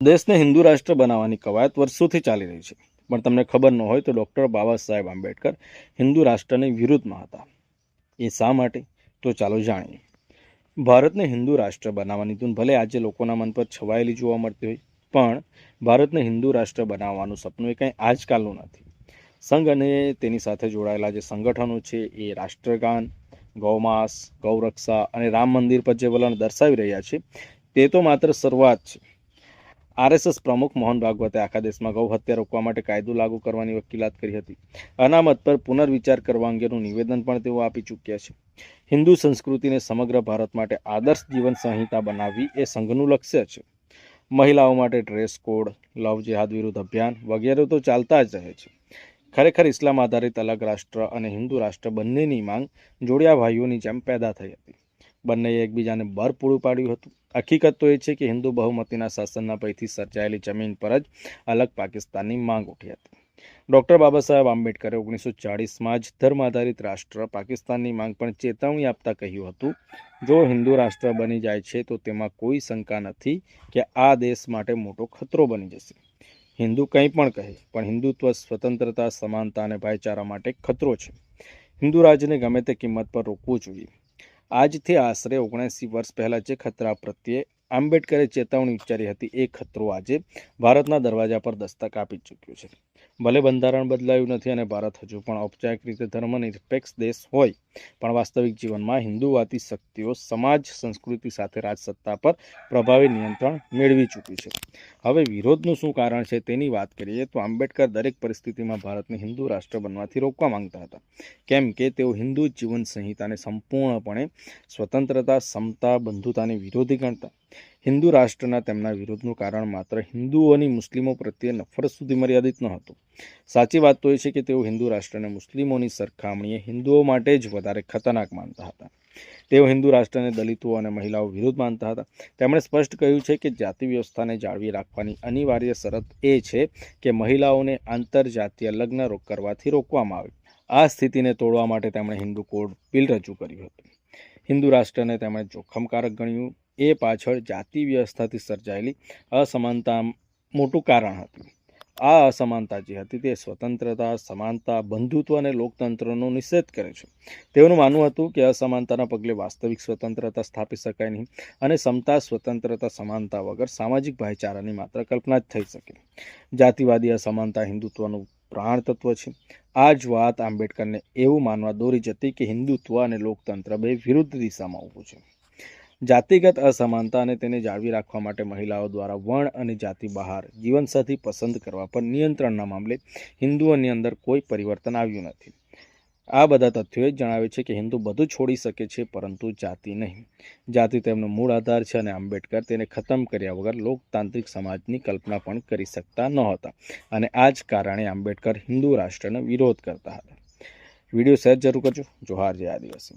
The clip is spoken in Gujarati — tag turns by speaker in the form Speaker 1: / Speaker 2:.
Speaker 1: દેશને હિન્દુ રાષ્ટ્ર બનાવવાની કવાયત વર્ષોથી ચાલી રહી છે. પણ તમને ખબર ન હોય તો ડૉક્ટર બાબા સાહેબ આંબેડકર હિન્દુ રાષ્ટ્રની વિરુદ્ધમાં હતા. એ શા માટે? તો ચાલો જાણીએ. ભારતને હિન્દુ રાષ્ટ્ર બનાવવાની ધૂન ભલે આજે લોકોના મન પર છવાયેલી જોવા મળતી હોય, પણ ભારતને હિન્દુ રાષ્ટ્ર બનાવવાનું સપનું એ કંઈ આજકાલનું નથી. સંઘ અને તેની સાથે જોડાયેલા જે સંગઠનો છે એ રાષ્ટ્રગાન, ગૌમાસ, ગૌરક્ષા અને રામ મંદિર પર જે વલણ દર્શાવી રહ્યા છે, તે તો માત્ર શરૂઆત છે. આરએસએસ પ્રમુખ મોહન ભાગવતે આખા દેશમાં ગૌ હત્યા રોકવા માટે કાયદો લાગુ કરવાની વકીલાત કરી હતી. અનામત પર પુનર્વિચાર કરવા અંગેનું નિવેદન પણ તેઓ આપી ચૂક્યા છે. હિન્દુ સંસ્કૃતિને સમગ્ર ભારત માટે આદર્શ જીવન સંહિતા બનાવવી એ સંઘનું લક્ષ્ય છે. મહિલાઓ માટે ડ્રેસ કોડ, લવ જેહાદ વિરુદ્ધ અભિયાન વગેરે તો ચાલતા જ રહે છે. ખરેખર ઇસ્લામ આધારિત અલગ રાષ્ટ્ર અને હિન્દુ રાષ્ટ્ર બંનેની માંગ જોડિયા ભાઈઓની જેમ પેદા થઈ હતી. બંનેએ એકબીજાને બળ પૂરું પાડ્યું હતું. હકીકત તો એ છે કે હિન્દુ બહુમતીના શાસનના પૈથી સર્જાયેલી જમીન પર જ અલગ પાકિસ્તાનની માંગ ઉઠી હતી. ડૉક્ટર બાબા સાહેબ આંબેડકરે ઓગણીસો ચાળીસમાં જ ધર્મ આધારિત રાષ્ટ્ર પાકિસ્તાનની માંગ પણ ચેતવણી આપતા કહ્યું હતું. જો હિન્દુ રાષ્ટ્ર બની જાય છે, તો તેમાં કોઈ શંકા નથી કે આ દેશ માટે મોટો ખતરો બની જશે. હિન્દુ કંઈ પણ કહે, પણ હિન્દુત્વ સ્વતંત્રતા, સમાનતા અને ભાઈચારા માટે ખતરો છે. હિન્દુ રાજ્યને ગમે તે કિંમત પર રોકવું જોઈએ. આજથી આશરે ઓગણસી વર્ષ પહેલાં જે ખતરા પ્રત્યે આંબેડકરે ચેતવણી ઉચ્ચારી હતી, એ ખતરો આજે ભારતના દરવાજા પર દસ્તક આપી ચૂક્યો છે. ભલે બંધારણ બદલાયું નથી અને ભારત હજુ પણ ઔપચારિક રીતે ધર્મનિરપેક્ષ દેશ હોય, પણ વાસ્તવિક જીવનમાં હિન્દુવાદી શક્તિઓ સમાજ, સંસ્કૃતિ સાથે રાજસત્તા પર પ્રભાવી નિયંત્રણ મેળવી ચૂકી છે. હવે વિરોધનું શું કારણ છે તેની વાત કરીએ તો આંબેડકર દરેક પરિસ્થિતિમાં ભારતને હિન્દુ રાષ્ટ્ર બનવાથી રોકવા માંગતા હતા. કેમ કે તેઓ હિન્દુ જીવન સંહિતાને સંપૂર્ણપણે સ્વતંત્રતા, સમતા, બંધુતાની વિરોધી ગણતા. હિન્દુ રાષ્ટ્રના તેમના વિરોધનું કારણ માત્ર હિન્દુઓની મુસ્લિમો પ્રત્યે નફરત સુધી મર્યાદિત ન હતું સાચી વાત તો એ છે કે તેઓ હિન્દુ રાષ્ટ્રને મુસ્લિમોની સરખામણીએ હિન્દુઓ માટે જ વધારે ખતરનાક માનતા હતા. તેઓ હિન્દુ રાષ્ટ્રને દલિતો અને મહિલાઓ વિરુદ્ધ માનતા હતા. તેમણે સ્પષ્ટ કહ્યું છે કે જાતિ વ્યવસ્થાને જાળવી રાખવાની અનિવાર્ય શરત એ છે કે મહિલાઓને આંતરજાતીય લગ્ન કરવાથી રોકવામાં આવે. આ સ્થિતિને તોડવા માટે તેમણે હિન્દુ કોડ બિલ રજૂ કર્યું હતું. હિન્દુ રાષ્ટ્રને તેમણે જોખમકારક ગણ્યું. એ પાછળ જાતિ વ્યવસ્થાથી સર્જાયેલી અસમાનતા મોટું કારણ હતું. આ અસમાનતા જે હતી તે સ્વતંત્રતા, સમાનતા, બંધુત્વ અને લોકતંત્રનો નિષેધ કરે છે. તેઓનું માનવું હતું કે અસમાનતાના પગલે વાસ્તવિક સ્વતંત્રતા સ્થાપી શકાય નહીં અને સમતા સ્વતંત્રતા, સમાનતા વગર સામાજિક ભાઈચારાની માત્ર કલ્પના જ થઈ શકે. જાતિવાદી અસમાનતા હિન્દુત્વનું પ્રાણ તત્વ છે. આ જ વાત આંબેડકરને એવું માનવા દોરી જતી કે હિન્દુત્વ અને લોકતંત્ર બે વિરુદ્ધ દિશામાં ઊભું છે. જાતિગત અસમાનતા અને તેને જાળવી રાખવા માટે મહિલાઓ દ્વારા વર્ણ અને જાતિ બહાર જીવનસાથી પસંદ કરવા પર નિયંત્રણના મામલે હિન્દુઓની અંદર કોઈ પરિવર્તન આવ્યું નથી. આ બધા તથ્યો એ જણાવે છે કે હિન્દુ બધું છોડી શકે છે, પરંતુ જાતિ નહીં. જાતિ તેમનો મૂળ આધાર છે અને આંબેડકર તેને ખતમ કર્યા વગર લોકતાંત્રિક સમાજની કલ્પના પણ કરી શકતા નહોતા અને આ જ કારણે આંબેડકર હિન્દુ રાષ્ટ્રનો વિરોધ કરતા હતા. વીડિયો શેર જરૂર કરજો. જોહાર જય આદિવાસી.